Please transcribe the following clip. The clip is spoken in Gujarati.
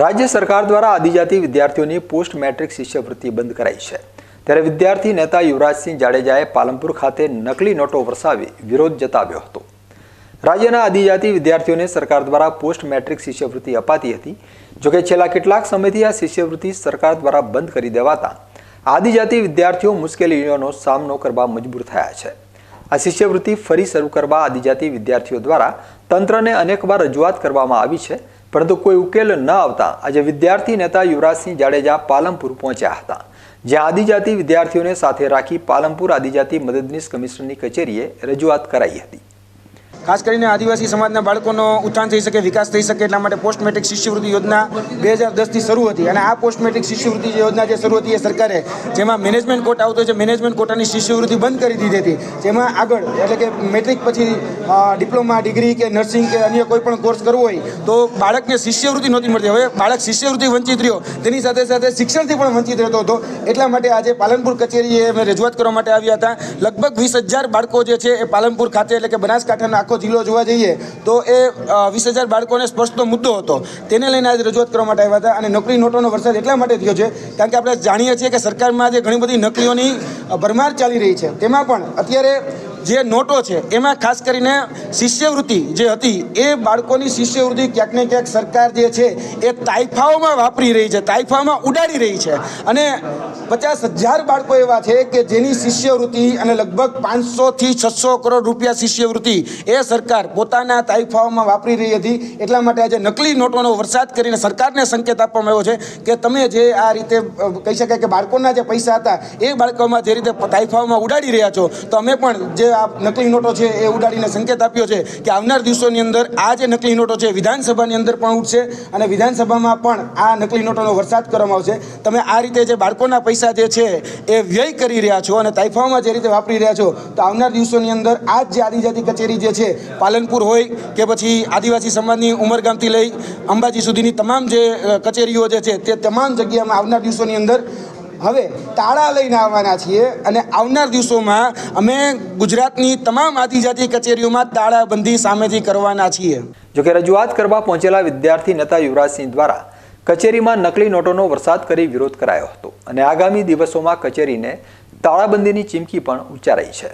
રાજ્ય સરકાર દ્વારા આદિજાતિ વિદ્યાર્થીઓની પોસ્ટ મેટ્રિક શિષ્યવૃત્તિ બંધ કરાઈ છે. ત્યારે વિદ્યાર્થી નેતા યુવરાજસિંહ જાડેજાએ પાલનપુર ખાતે નકલી નોટો વરસાવી વિરોધ જતાવ્યો હતો. રાજ્યના આદિજાતિ વિદ્યાર્થીઓને સરકાર દ્વારા પોસ્ટ મેટ્રિક શિષ્યવૃત્તિ અપાતી હતી જોકે છેલ્લા કેટલાક સમયથી આ શિષ્યવૃત્તિ સરકાર દ્વારા બંધ કરી દેવાતા આદિજાતિ વિદ્યાર્થીઓ મુશ્કેલીઓનો સામનો કરવા મજબૂર થયા છે. આ શિષ્યવૃત્તિ ફરી શરૂ કરવા આદિજાતિ વિદ્યાર્થીઓ દ્વારા તંત્રને અનેકવાર રજૂઆત કરવામાં આવી છે, પરંતુ કોઈ ઉકેલ ન આવતા આજે વિદ્યાર્થી નેતા યુવરાજસિંહ જાડેજા પાલનપુર પહોંચ્યા હતા, જ્યાં આદિજાતિ વિદ્યાર્થીઓને સાથે રાખી પાલનપુર આદિજાતિ મદદનીશ કમિશનરની કચેરીએ રજૂઆત કરાઈ હતી. ખાસ કરીને આદિવાસી સમાજના બાળકોનો ઉત્થાન થઈ શકે, વિકાસ થઈ શકે એટલા માટે પોસ્ટ મેટ્રિક શિષ્યવૃત્તિ યોજના બે હજાર દસથી શરૂ હતી. અને આ પોસ્ટ મેટ્રિક શિષ્યવૃત્તિ યોજના જે શરૂ હતી એ સરકારે, જેમાં મેનેજમેન્ટ કોટા આવતો છે મેનેજમેન્ટ કોટાની શિષ્યવૃત્તિ બંધ કરી દીધી હતી. જેમાં આગળ, એટલે કે મેટ્રિક પછી ડિપ્લોમા ડિગ્રી કે નર્સિંગ કે અન્ય કોઈ પણ કોર્સ કરવો હોય, તો બાળકને શિષ્યવૃત્તિ નહોતી મળતી. હવે બાળક શિષ્યવૃત્તિ વંચિત રહ્યો, તેની સાથે સાથે શિક્ષણથી પણ વંચિત રહેતો હતો. એટલા માટે આજે પાલનપુર કચેરીએ અમે રજૂઆત કરવા માટે આવ્યા હતા. લગભગ વીસ હજાર બાળકો જે છે એ પાલનપુર ખાતે, એટલે કે બનાસકાંઠાના આખો જિલ્લો જોવા જઈએ તો એ વીસ હજાર બાળકોને સ્પર્શતો મુદ્દો હતો. તેને લઈને આજે રજૂઆત કરવા માટે આવ્યા હતા અને નોકરી નોટોનો વરસાદ એટલા માટે થયો છે કારણ કે આપણે જાણીએ છીએ કે સરકારમાં આજે ઘણી બધી નકલીઓની ભરમાર ચાલી રહી છે. તેમાં પણ અત્યારે જે નોટો છે, એમાં ખાસ કરીને શિષ્યવૃત્તિ જે હતી, એ બાળકોની શિષ્યવૃત્તિ ક્યાંક ને ક્યાંક સરકાર જે છે, એ તાઇફાઓમાં વાપરી રહી છે, તાઇફાઓમાં ઉડાડી રહી છે. અને પચાસ હજાર બાળકો એવા છે કે જેની શિષ્યવૃત્તિ અને લગભગ પાંચસોથી છસો કરોડ રૂપિયા શિષ્યવૃત્તિ એ સરકાર પોતાના તાઇફાઓમાં વાપરી રહી હતી. એટલા માટે આજે નકલી નોટોનો વરસાદ કરીને સરકારને સંકેત આપવામાં આવ્યો છે કે તમે જે આ રીતે કહી શકાય કે બાળકોના જે પૈસા હતા, એ બાળકોમાં જે રીતે તાઇફાઓમાં ઉડાડી રહ્યા છો, તો અમે પણ જે આ નકલી નોટો છે એ ઉડાડીને સંકેત આપ્યો છે કે આવનાર દિવસોની અંદર આ જે નકલી નોટો છે વિધાનસભાની અંદર પણ ઉઠશે અને વિધાનસભામાં પણ આ નકલી નોટોનો વરસાદ કરવામાં આવશે. તમે આ રીતે જે બાળકોના પૈસા જે છે એ વ્યય કરી રહ્યા છો અને તાઇફાઓમાં જે રીતે વાપરી રહ્યા છો, તો આવનાર દિવસોની અંદર આ જ જે આદિજાતિ કચેરી જે છે, પાલનપુર હોય કે પછી આદિવાસી સમાજની ઉમરગામથી લઈ અંબાજી સુધીની તમામ જે કચેરીઓ જે છે તે તમામ જગ્યામાં આવનાર દિવસોની અંદર હવે તાળા લઈને આવવાના છીએ અને આવનાર દિવસોમાં અમે ગુજરાતની તમામ આદિજાતિ કચેરીઓમાં તાળાબંધી સામેથી કરવાના છીએ. જોકે રજૂઆત કરવા પહોંચેલા વિદ્યાર્થી નેતા યુવરાજસિંહ દ્વારા કચેરીમાં નકલી નોટોનો વરસાદ કરી વિરોધ કરાયો હતો અને આગામી દિવસોમાં કચેરીને તાળાબંધીની ચીમકી પણ ઉચ્ચારાઈ છે.